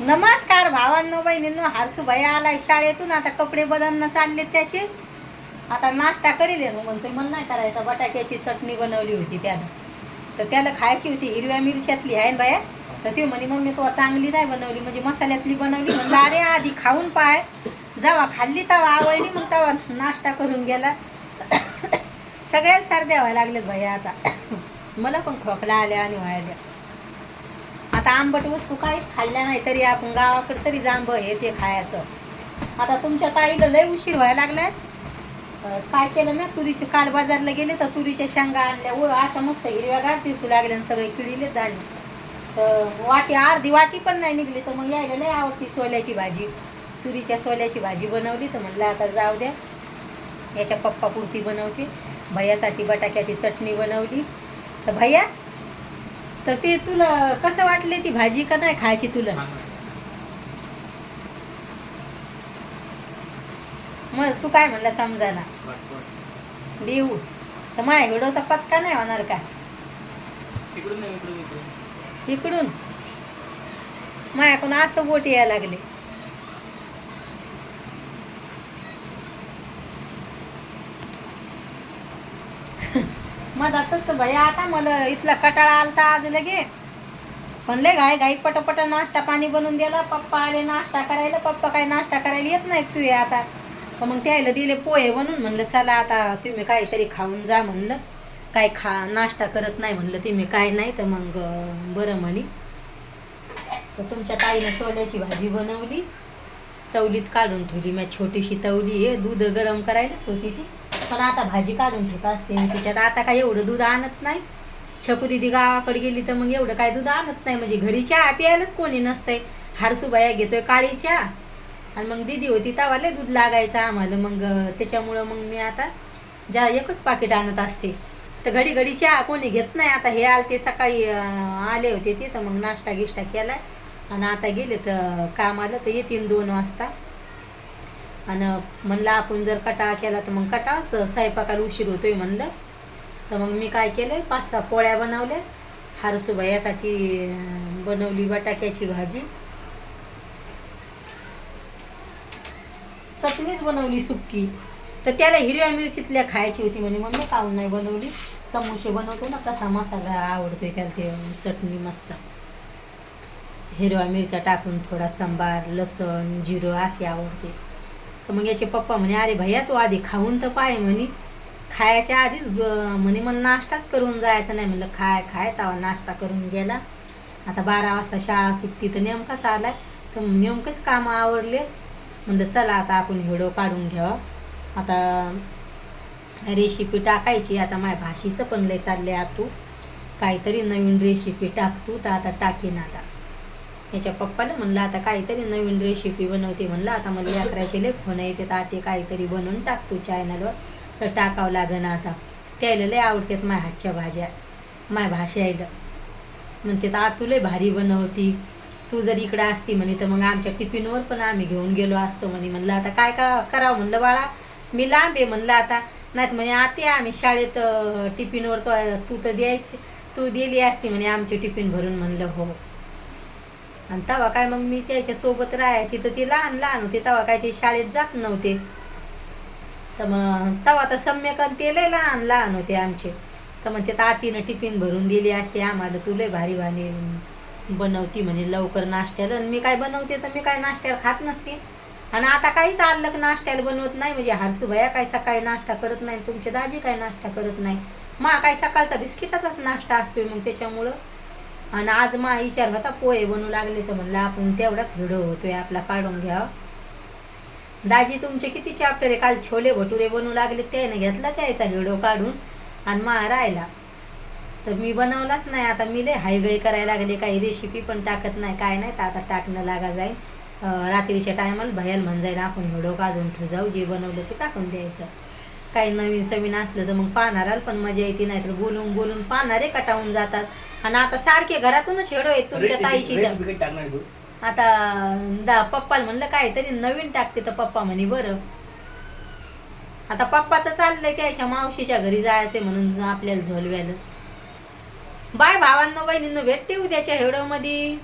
नमस्कार भावांनो बहिणींनो हारसूबाई आलाय शाळेतून. आता कपडे बदलणं चालले त्याचे. आता नाश्ता करेल आहे. म्हणतो मन नाही करायचा. बटाट्याची चटणी बनवली होती त्यानं. तर त्याला खायची होती हिरव्या मिरच्यातली आहे ना बाया? तर ती म्हणे मम्मी तो चांगली नाही बनवली. म्हणजे मसाल्यातली बनवली. म्हणलं अरे आधी खाऊन पाय. जावा खाल्ली तवा आवडली. मग तवा नाश्ता करून गेला. सगळ्याच सार व्हायला लागल्यात भैया आता. मला पण खोकला आल्या आणि व्हायला आता आंबट वस्तू काहीच खाल्ल्या नाही तरी आपण गावाकडे तरी जांब हे ते खायचं. आता तुमच्या ताईला लय उशीर व्हायला लागलाय. काय केलं मी? तुरीचे काल बाजारला गेले तर तुरीच्या शेंगा आणल्या. व अशा मस्त हिरव्यागार दिसू लागल्या आणि सगळे किडीले दाणे तर वाटी अर्धी वाटी पण नाही निघली तर मग यायला लय आवडती सोल्याची भाजी. तुरीच्या सोल्याची भाजी बनवली तर म्हणलं आता जाऊ द्या. याच्या पप्पा पुरती बनवते भैयासाठी बटाक्याची चटणी बनवली. तर भैया तर ते तुला कसं वाटले ती भाजी का नाही खायची तुला? मग तू काय म्हणला समजाना देऊ. तर माझ्या व्हिडिओचा पचका नाही होणार का? इकडून? माझ्याकडून असं बोट यायला लागले. मधातच भैया आता मला इथला कटाळा आलता आज लगे. पण लय घाई घाई पटपट नाश्ता पाणी बनवून दिला पप्पा आले नाश्ता करायला पप्पा काय नाश्ता करायला येत नाही तू हे आता. तर मग त्याला दिले पोहे बनून म्हणलं चला आता तुम्ही काहीतरी खाऊन जा म्हणलं. काय खा नाश्ता करत नाही म्हणलं तुम्ही काय नाही तर मग बरं म्हणी. तर तुमच्या ताईनं सोल्याची भाजी बनवली. तवलीत काढून ठेवली. मी छोटीशी तवली आहे दूध गरम करायलाच होती ती. पण आता भाजी काढून घेत असते. मी तिच्यात आता काय एवढं दूध आणत नाही. छपू दिदी गावाकडे गेली तर मग एवढं काय दूध आणत नाही. म्हणजे घरी चहा प्यायलाच कोणी नसतंय. हारसुबाया घेतोय काळी चहा. आणि मग दिदी होती तवाले दूध लागायचं आम्हाला. मग त्याच्यामुळं मग मी आता ज्या एकच पाकिट आणत असते. तर घडी घडी चहा कोणी घेत नाही. आता हे आलते सकाळी आले होते ते. तर मग नाश्ता गिष्टा केला आणि आता गेले तर काम आलं तर येतील दोन वाजता. आणि म्हणलं आपण जर कटाळा केला तर मग कटाळच स्वयंपाकाला उशीर होतोय म्हणलं. तर मग मी काय केलं पाच सहा पोळ्या बनवल्या. हारसूबायासाठी यासाठी बनवली बटाक्याची भाजी. चटणीच बनवली सुक्की. तर त्याला हिरव्या मिरचीतल्या खायची होती म्हणे मम्मी काऊन नाही बनवली? समोसे बनवतो ना तसा मसाला आवडतोय त्याला ते चटणी मस्त. हिरव्या मिरच्या टाकून थोडा सांबार लसण जिरं असे आवडते. तर मग याचे पप्पा म्हणे अरे भैया तू आधी खाऊन तर पाय म्हणे. खायच्या आधीच म्हणे मग नाश्ताच करून जायचं नाही. म्हणलं खाय खाय तवा नाश्ता करून गेला. आता बारा वाजता शाळा सुट्टी तर नेमकाच आलाय तर नेमकंच कामं आवडले म्हणलं चला आता आपण व्हिडिओ काढून घ्यावा. आता रेसिपी टाकायची. आता माझ्या भाषेचं पण लय चाललंय आतू. काहीतरी नवीन रेसिपी टाकतू तर आता टाकीन आता. त्याच्या पप्पाला म्हणलं आता काहीतरी नवीन रेसिपी बनवते. म्हणलं आता मला यात्राचे लय फोन येते तर ते काहीतरी बनवून टाकतो चॅनलवर तर टाकावं लागेल आता. त्याला लय आवडतात माझ्या हातच्या भाज्या. माय भाषा यायला. म्हणते तर आतू लय भारी बनवती. तू जर इकडं असती म्हणे तर मग आमच्या टिफिनवर पण आम्ही घेऊन गेलो असतो म्हणे. म्हणलं आता काय का करावं? म्हणलं बाळा मी लांब आहे. म्हणलं आता नाहीत म्हणे आते आम्ही शाळेत टिफिनवर तो तू तर द्यायची तू दिली असती म्हणे आमची टिफिन भरून. म्हणलं हो. आणि तेव्हा काय मग मी त्याच्यासोबत राहायची. तर ती लहान लहान होती तेव्हा काय ते शाळेत जात नव्हते. तर मग तेव्हा तर सम्यक आणि ते लय लहान लहान होते आमचे. तर मग ते तातीनं टिफिन भरून दिली असते आम्हाला तू लय भारी भारी बनवती म्हणे लवकर नाश्त्याला. आणि मी काय बनवते तर मी काय नाश्त्याला खात नसते. आणि आता काहीच आलं नाश्त्याला बनवत नाही. म्हणजे हरसूबाया काय सकाळी नाश्ता करत नाही तुमचे दाजी काय नाश्ता करत नाही. मा काय सकाळचा बिस्किटाचाच नाश्ता असतोय मग त्याच्यामुळं. आणि आज मा विचार होता पोहे बनवू लागले तर म्हणलं आपण तेवढाच व्हिडिओ होतोय आपला काढून घ्या. दाजी तुमचे किती चॅप्टर आहे? काल छोले भटुरे बनवू लागले त्याने घेतला त्याचा व्हिडिओ काढून आणि मा राहिला. तर मी बनवलाच नाही आता मी लय हायगय करायला लागले काही रेसिपी पण टाकत नाही काय नाही तर आता टाकणं लागा जाईल. रात्रीच्या टायमाला भयाल म्हण जाईल आपण व्हिडिओ काढून ठेवू जाऊ जे बनवलं ते टाकून द्यायचं. काही नवीन सवीन असलं तर मग पाहणाराल पण मजा येते नाही तर बोलून बोलून पाहणारे कटावून जातात. आणि आता सारखे घरातूनच हेडो आहेत तुमच्या ताईची आता दा पप्पाला म्हणलं काहीतरी नवीन टाकते तर पप्पा म्हणे बरं. आता पप्पाचं चाललंय त्याच्या मावशीच्या घरी जायचंय म्हणून आपल्याला झोलव्याला. बाय भावांनो बहिणींनो भेटते उद्याच्या हेडो मध्ये